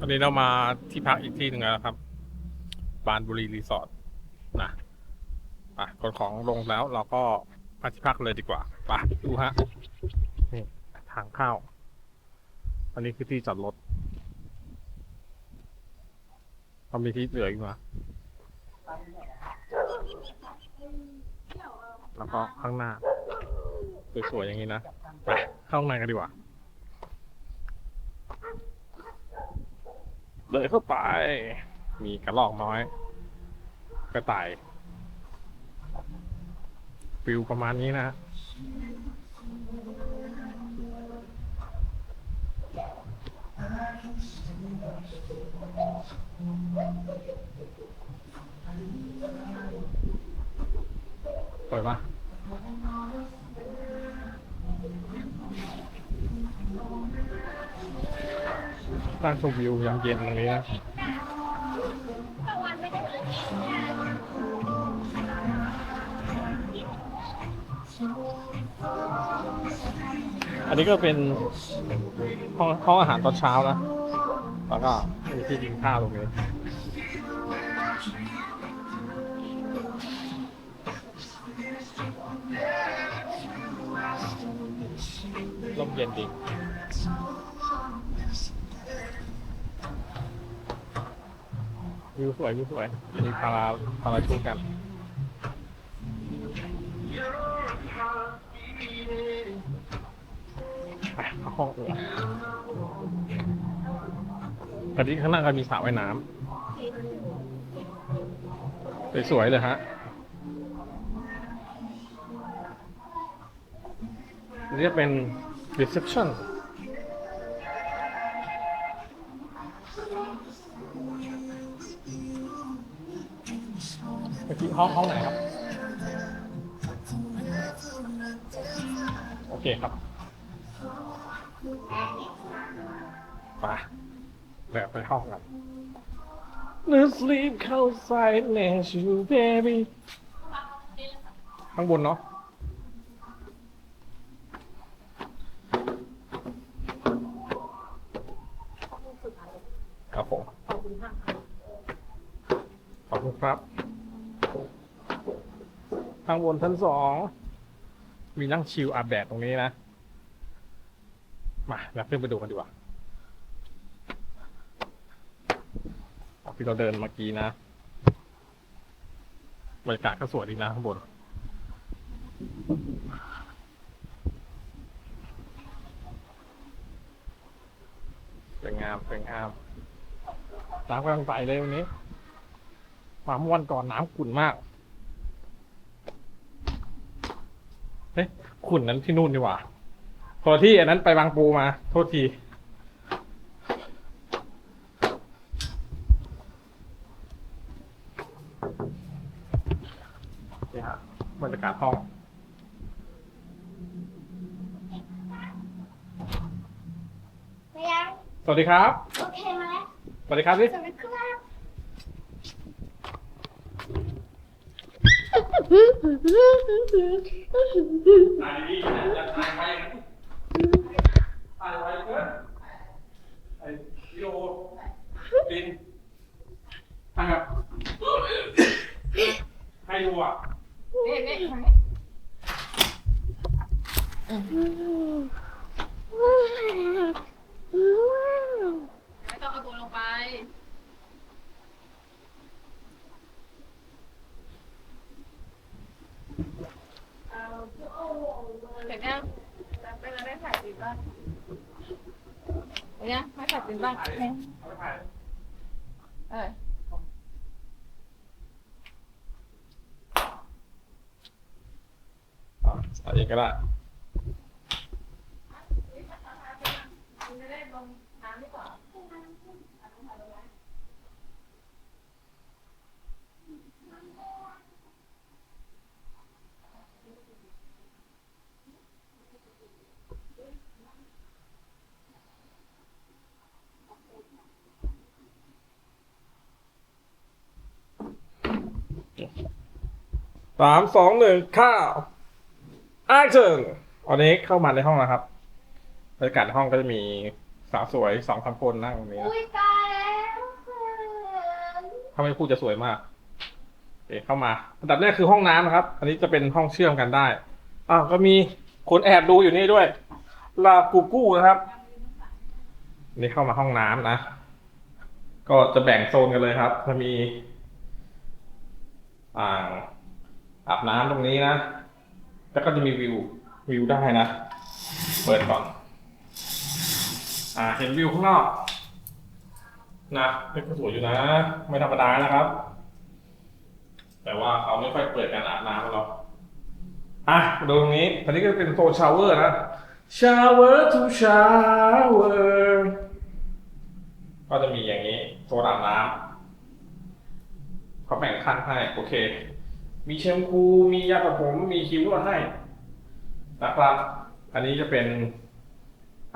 ตอนนี้เรามาที่พักอีกที่หนึ่งแล้วครับ บานบุรีรีสอร์ทนะอะขนของลงแล้วเราก็มาที่พักเลยดีกว่าไปดูฮะนี่ทางเข้า อันนี้คือที่จอดรถเรามีที่เหลืออีกมาแล้วก็ข้างหน้า สวยๆอย่างนี้นะ ไปเข้าข้างในกันดีกว่า เลยเข้าไป มีกระรอกน้อยกระต่ายฟิวประมาณนี้นะสวยปะ ตั้งชมวิวยามเย็นตรงนี้นะอันนี้ก็เป็นห้องห้องอาหารตอนเช้านะ แล้วก็มีที่กินข้าวตรงนี้ลมเย็นดี วิวสวยวิวสวยมีพาราพาราชูกันไปเข้าห้องอื่นตอนนี้ข้างหน้าก็มีสระว่ายน้ำสวยๆเลยฮะอันนี้จะเป็น reception มื่อกี้ห้องห้องไหนครับ โอเคครับไปแบบไปห้องกัน No sleep outside next you baby ข้างบนเนาะครับผมขอบคุณครับ ข้างบนชั้นสอง มีนั่งชิลอาบแดดตรงนี้นะ มาเราขึ้นไปดูกันดีกว่าที่เราเดินเมื่อกี้นะบรรยากาศก็สวยดีนะข้างบนสวยงามสวยงามน้ำกำลังใสเลยวันนี้มาเมื่อวันก่อนน้ำขุ่นมาก เฮ้ย ขุ่นนั้นที่นู่นดีกว่าพอที่อันนั้นไปบางปูมา โทษทีนี่ฮะบรรยากาศห้องไม่ยังสวัสดีครับ โอเคไหมสวัสดีครับพี่สวัสดีครั บถ่ายดีจะถ่ายไปถ่ายไปเพื่อนไอ้วิดีโอดินถ่ายแบบให้ดูอะไม่ต้องเอาตัวลงไป เห็นยังไปแล้วได้ถ่ายติดบ้างเห็นยังไม่ถ่ายติดบ้างเอาไปถ่ายเอออะใส่เองก็ได้จะได้ลงน้ำดีกว่า สามสองหนึ่งข้าวแอคชั่นตอนนี้เข้ามาในห้องแล้วครับบรรยากาศในห้องก็จะมีสาวสวยสองสามคนนั่งตรงนี้นะอุ้ยตายแล้ถ้าไม่พูดจะสวยมากโอเคเข้ามาอันดับแรกคือห้องน้ำนะครับ อันนี้จะเป็นห้องเชื่อมกันได้อ่าวก็มีคนแอบดูอยู่นี่ด้วย ลากูกู้นะครับ นี่เข้ามาห้องน้ำนะ ก็จะแบ่งโซนกันเลยครับ จะมี อ่าง อาบน้ำตรงนี้นะ แล้วก็จะมีวิว วิวได้นะ เปิดก่อน อ่า เห็นวิวข้างนอก นะเป็นก็สวยอยู่นะ ไม่ธรรมดานะครับ แต่ว่าเขาไม่ค่อยเปิดการอาบน้ำกันหรอกอะดูตรงนี้ อันนี้ก็เป็นโซนชาวเวอร์นะ ชาวเวอร์ทูชาวเวอร์ก็จะมีอย่างนี้โซนอาบน้ำเขาแบ่งขั้นให้ โอเค มีแชมพู มียาสระผม มีครีมนวดให้นะครับ อันนี้จะเป็น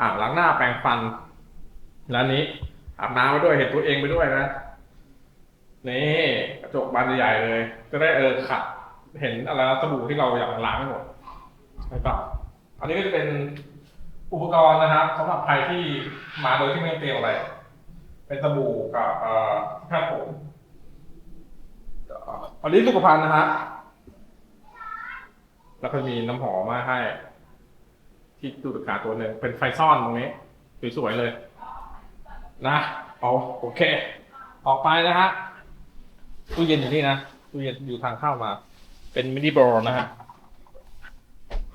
อ่างล้างหน้าแปรงฟัน แล้วนี้อาบน้ำไปด้วยเห็นตัวเองไปด้วยนะ นี่กระจกบานใหญ่เลย จะได้เออขัด เห็นอะไรสบู่ที่เราอยากล้างไม่หมดใช่ปะอันนี้ก็จะเป็นอุปกรณ์นะครับสำหรับใครที่มาโดยที่ไม่เตรียมอะไร เป็นสบู่กับเอ่อผ้าผม อันนี้สุขภัณฑ์นะฮะ แล้วก็มีน้ำหอมมาให้ ที่ดูดอากาศตัวหนึ่งเป็นไฟซ่อนตรงนี้ สวยๆเลย นะเอาโอเค ออกไปนะฮะตู้เย็นอยู่นี่นะตู้เย็นอยู่ทางเข้ามา เป็นมินิโบรนะฮะ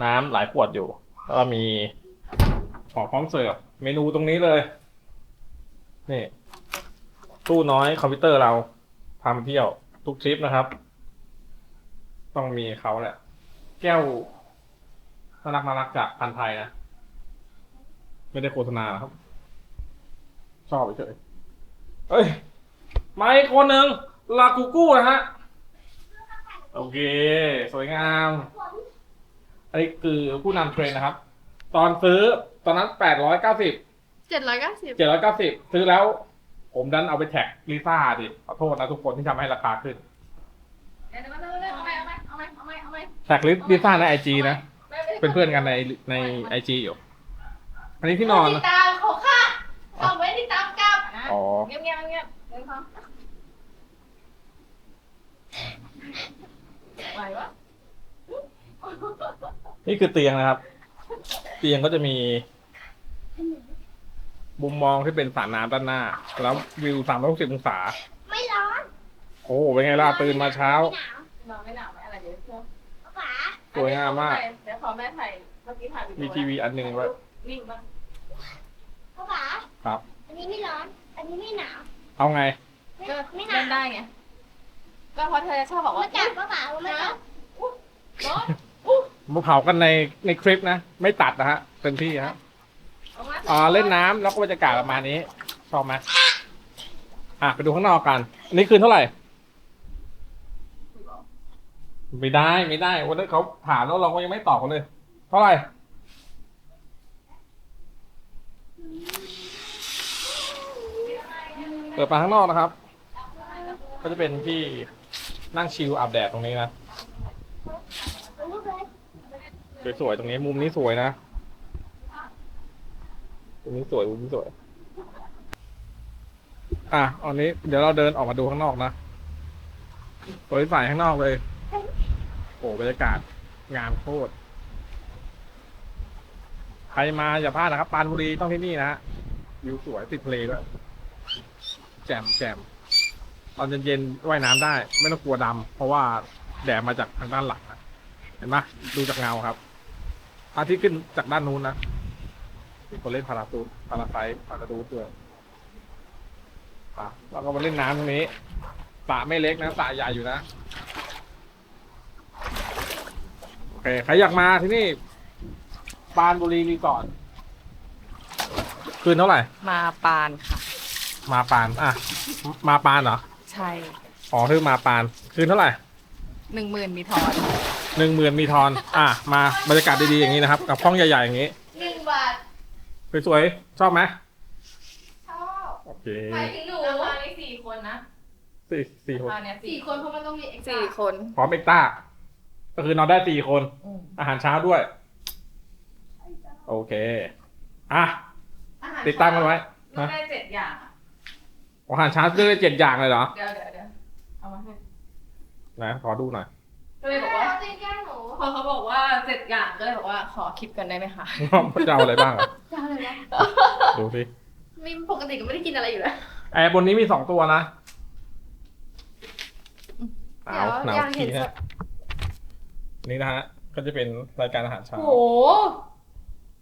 น้ำหลายขวดอยู่ แล้วก็มีของพร้อมเสิร์ฟเมนูตรงนี้เลย นี่ ตู้น้อยคอมพิวเตอร์เราพามาเที่ยว ทุกทริปนะครับ ต้องมีเขาแหละ แก้วน่ารักน่ารักจากพันธุ์ไทยนะ ไม่ได้โฆษณานะครับ ชอบเฉยเอ้ยมาอีกคนหนึ่งลากูกู้นะฮะ โอเค สวยงาม อันนี้คือผู้นำเทรนด์นะครับ ตอนซื้อตอนนั้นแปดร้อยเก้าสิบเจ็ดร้อยเก้าสิบเจ็ดร้อยเก้าสิบซื้อแล้ว ผมดันเอาไปแท็กลิซ่าดิ ขอโทษนะทุกคนที่ทำให้ราคาขึ้น เดี๋ยวมาเร็วๆเอาไหมเอาไหมเอาไหมเอาไหมเอาไหมแท็กลิซ่าในไอจีนะไม่ไม่เป็นเพื่อนกันในในไอจีอยู่ อันนี้ที่นอนติดตามเขาค่ะเอาไว้ติดตามกับนะอ๋อ เงียบเงียบเงียบเดี๋ยวเขาไหววะนี่คือเตียงนะครับ เตียงก็จะมี มุมมองที่เป็นสระน้ำด้านหน้า แล้ววิวสามร้อยหกสิบองศา ไม่ร้อนโอ้เป็นไงล่ะตื่นมาเช้า ไม่หนาวนอนไม่หนาวไหมอะไรเดี๋ยวเชื่อป๋าสวยงามมาก เดี๋ยวขอแม่ถ่ายเมื่อกี้ถ่ายวิดีโอมีทีวีอันหนึ่งไว้นิ่งปะป๋าครับ อันนี้ไม่ร้อน อันนี้ไม่หนาว เอาไง ไม่ก็ไม่หเล่นานวได้ไงก็เพราะเธอชอบบอกว่ามาจับป๋ามาจับร้อนมาเผากันในในคลิปนะ ไม่ตัดนะฮะเต็มที่ฮะเอ่าเล่นน้ำแล้วก็บรรยากาศประมาณนี้ชอบไหมอะไปดูข้างนอกกันอันนี้คืนเท่าไหร่ ไม่ได้ไม่ได้วันนั้นเขาถามแล้วเราก็ยังไม่ตอบเขาเลย เท่าไหร่เปิดมาข้างนอกนะครับ ก็จะเป็นที่นั่งชิลอาบแดดตรงนี้นะสวยๆตรงนี้มุมนี้สวยนะ มุมนี้สวยมุมนี้สวย อะอันนี้เดี๋ยวเราเดินออกมาดูข้างนอกนะสวยใสข้างนอกเลย โอ้บรรยากาศงามโคตร ใครมาอย่าพลาดนะครับปรานบุรีต้องที่นี่นะฮะวิวสวยติดทะเลด้วย แจ่มแจ่มตอนเย็นๆว่ายน้ำได้ ไม่ต้องกลัวดำเพราะว่าแดดมาจากทางด้านหลังนะเห็นไหมดูจากเงาครับอาทิตย์ขึ้นจากด้านนู้นนะ มีคนเล่นพาราตูพาราไซพาราตูด้วยอะเราก็มาเล่นน้ำตรงนี้สระไม่เล็กนะสระใหญ่อยู่นะโอเคใครอยากมาที่นี่ปรานบุรีรีสอร์ทคืนเท่าไหร่ มาปานค่ะ มาปานอะมาปานเหรอใช่อ๋อคือมาปาน คืนเท่าไหร่หนึ่งหมื่นมีทอนหนึ่งหมื่นมีทอน อะมาบรรยากาศดีๆอย่างนี้นะครับ กับห้องใหญ่ๆอย่างนี้หนึ่งบาท สวยๆชอบไหมชอบโอเคหมายถึงหนูราคานี้สี่คนนะสี่สี่คนราคาเนี้ยสี่คนเพราะมันต้องมีเอกสี่คน พร้อมเอกต้า ก็คือนอนได้สี่คนอาหารเช้าด้วย โอเค อะ อาหารติดตั้งกันไว้เลือกได้เจ็ดอย่างอะอาหารเช้าเลือกได้เจ็ดอย่างเลยเหรอ เดี๋ยวเดี๋ยวเดี๋ยวเอามาให้ นะ ขอดูหน่อย ก็เลยบอกว่าเอาตีแก้มหนูพอเขาบอกว่าเสร็จอย่างก็เลยบอกว่าขอคลิปกันได้ไหมคะ จะเอาอะไรบ้างอะจะเอาเลยวะดูสิมีปกติก็ไม่ได้กินอะไรอยู่แล้วแอร์บนนี้มีสองตัวนะหนาวหเดี๋นายววอยากเห็ทีนสัฮะกนี่นะฮะ ก็จะเป็นรายการอาหารเช้าโอ้โห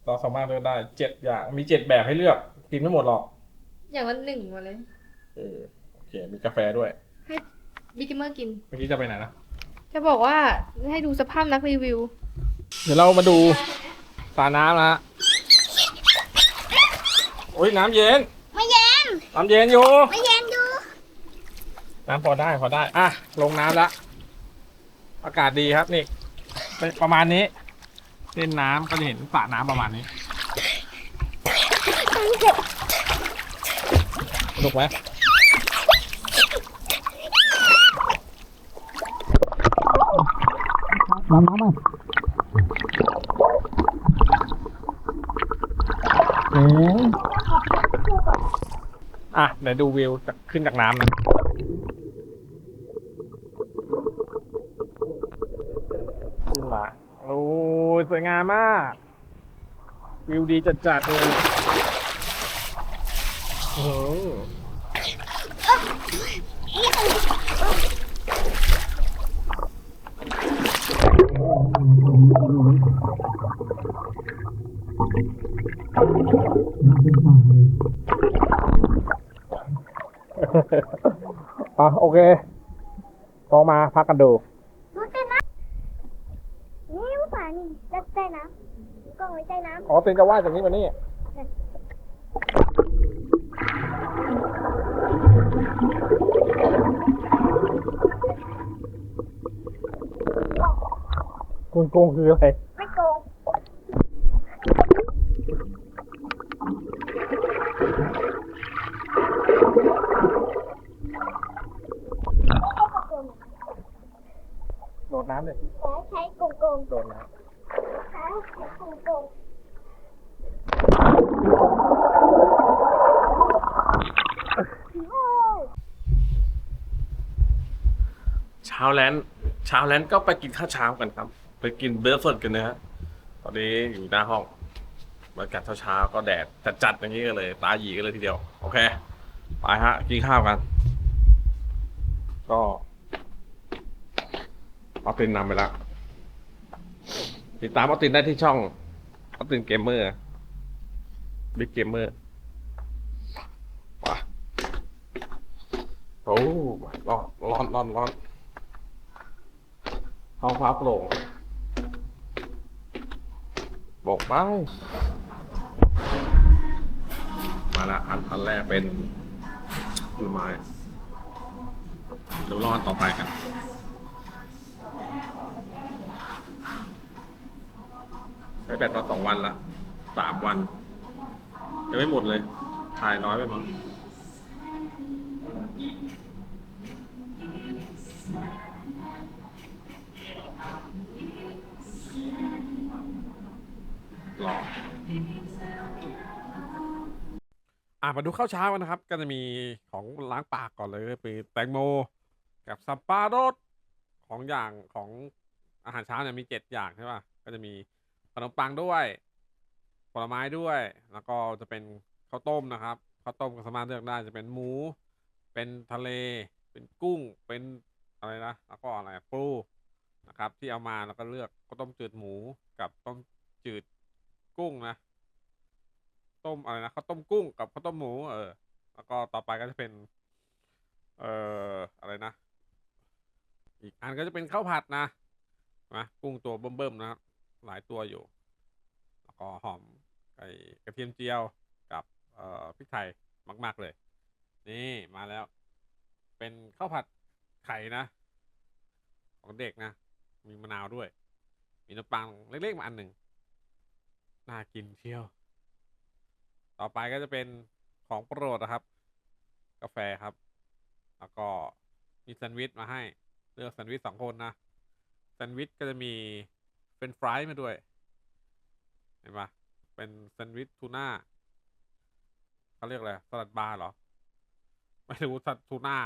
เราสามารถเลือกได้เจ็ดอย่าง มีเจ็ดแบบให้เลือก กินไม่หมดหรอก อย่างละหนึ่งมาเลย เออ โอเค มีกาแฟด้วย บิ๊กเมอร์กิน เมื่อกี้จะไปไหนนะ จะบอกว่าให้ดูสภาพนักรีวิว เดี๋ยวเรามาดูสาน้ำนะฮะโอ้ยน้ำเย็น ไม่เย็น น้ำเย็นอยู่ ไม่เย็นดู น้ำพอได้พอได้ อะ ลงน้ำละอากาศดีครับนี่เป็นประมาณนี้เล่นน้ำก็จะเห็นสระน้ำประมาณนี้สนุกไหม น้ำน้ำมาอะ เดี๋ยวดูวิวจากขึ้นจากน้ำนะขึ้นมาโอ้ยสวยงามมาก วิวดีจัดๆเลยโอ้ อะโอเคลองมาพักกันดูนี่ว่าป่านี่จะใต้น้ำกล้องไว้ใต้น้อ๋อเต็นจะว่ายจากนี้มานี่กุนโกงคืออะไรำไม่โกงไม่ใช่โกง โดดน้ำเลย แต่ใช้ โกงโดน้ใช้โกงโกงเช้าแลนด์เช้าแลนด์ก็ไปกินข้าวเช้ากันครับ ไปกินเบรคฟาสต์กันนะฮะตอนนี้อยู่หน้าห้องบรรยากาศเช้าๆก็แดดจัดๆอย่างนี้กันเลย ตาหยีกันเลยทีเดียว โอเค ไปฮะ กินข้าวกัน ก็เอาเตินนำไปแล้ว ติดตามเอตินได้ที่ช่องเอตินเกมเมอร์บิ๊กเกมเมอร์ว้าโอ้ร้อนร้อนร้อนร้อนท้องฟ้าโปร่งบอกไป มาละอันอันแรกเป็นผลไม้เดี๋ยวรออันต่อไปกัน ใช้แบตมาสองวันละสามวัน ยังไม่หมดเลย ถ่ายน้อยไปมั้งรออะมาดูข้าวเช้ากันนะครับ ก็จะมีของล้างปากก่อนเลยมีแตงโม กับสับปะรดของอย่างของอาหารเช้าเนี่ยมีเจ็ดอย่างใช่ป่ะ ก็จะมี ขนมปังด้วย ผลไม้ด้วย แล้วก็จะเป็นข้าวต้มนะครับข้าวต้มก็สามารถเลือกได้จะเป็นหมู เป็นทะเล เป็นกุ้ง เป็นอะไรนะแล้วก็อะไรปูนะครับ ที่เอามาแล้วก็เลือกข้าวต้มจืดหมูกับต้มจืดกุ้งนะ ต้มอะไรนะข้าวต้มกุ้งกับข้าวต้มหมู เออ แล้วก็ต่อไปก็จะเป็น เอ่ออะไรนะ อีกอันก็จะเป็นข้าวผัดนะนะกุ้งตัวเบิ่มๆนะครับ หลายตัวอยู่ แล้วก็หอมไก่กระเทียมเจียวกับเอ่อพริกไทยมาก ๆ เลย นี่มาแล้ว เป็นข้าวผัดไข่นะ ของเด็กนะ มีมะนาวด้วย มีน้ำปังเล็ก ๆ มาอันหนึ่งน่ากินเที่ยว ต่อไปก็จะเป็นของโปรดนะครับ กาแฟครับ แล้วก็มีแซนด์วิชมาให้ เลือกแซนด์วิชสองคนนะแซนด์วิชก็จะมี เฟรนฟรายมาด้วย เห็นปะเป็นแซนด์วิชทูน่าเขาเรียกอะไรสลัดบาร์เหรอ ไม่รู้สัตว์ทูน่า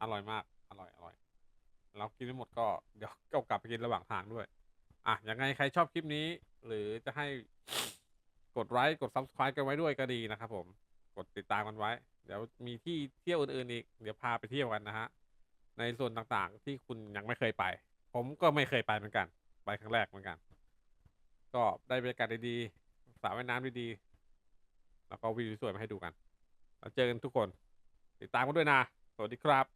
อร่อยมาก อร่อย อร่อยเรากินไม่หมดก็เดี๋ยวก็กลับไปกินระหว่างทางด้วย อะ ยังไงใครชอบคลิปนี้ หรือจะให้กดไลค์กด subscribe กันไว้ด้วยก็ดีนะครับผม กดติดตามกันไว้ เดี๋ยวมีที่เที่ยวอื่นๆอีก เดี๋ยวพาไปเที่ยวกันนะฮะ ในส่วนต่างๆที่คุณยังไม่เคยไป ผมก็ไม่เคยไปเหมือนกัน ไปครั้งแรกเหมือนกัน ก็ได้บรรยากาศดีๆสระว่ายน้ำดีๆแล้วก็วิวสวยๆมาให้ดูกัน แล้วเจอกันทุกคน ติดตามกันด้วยนะ สวัสดีครับ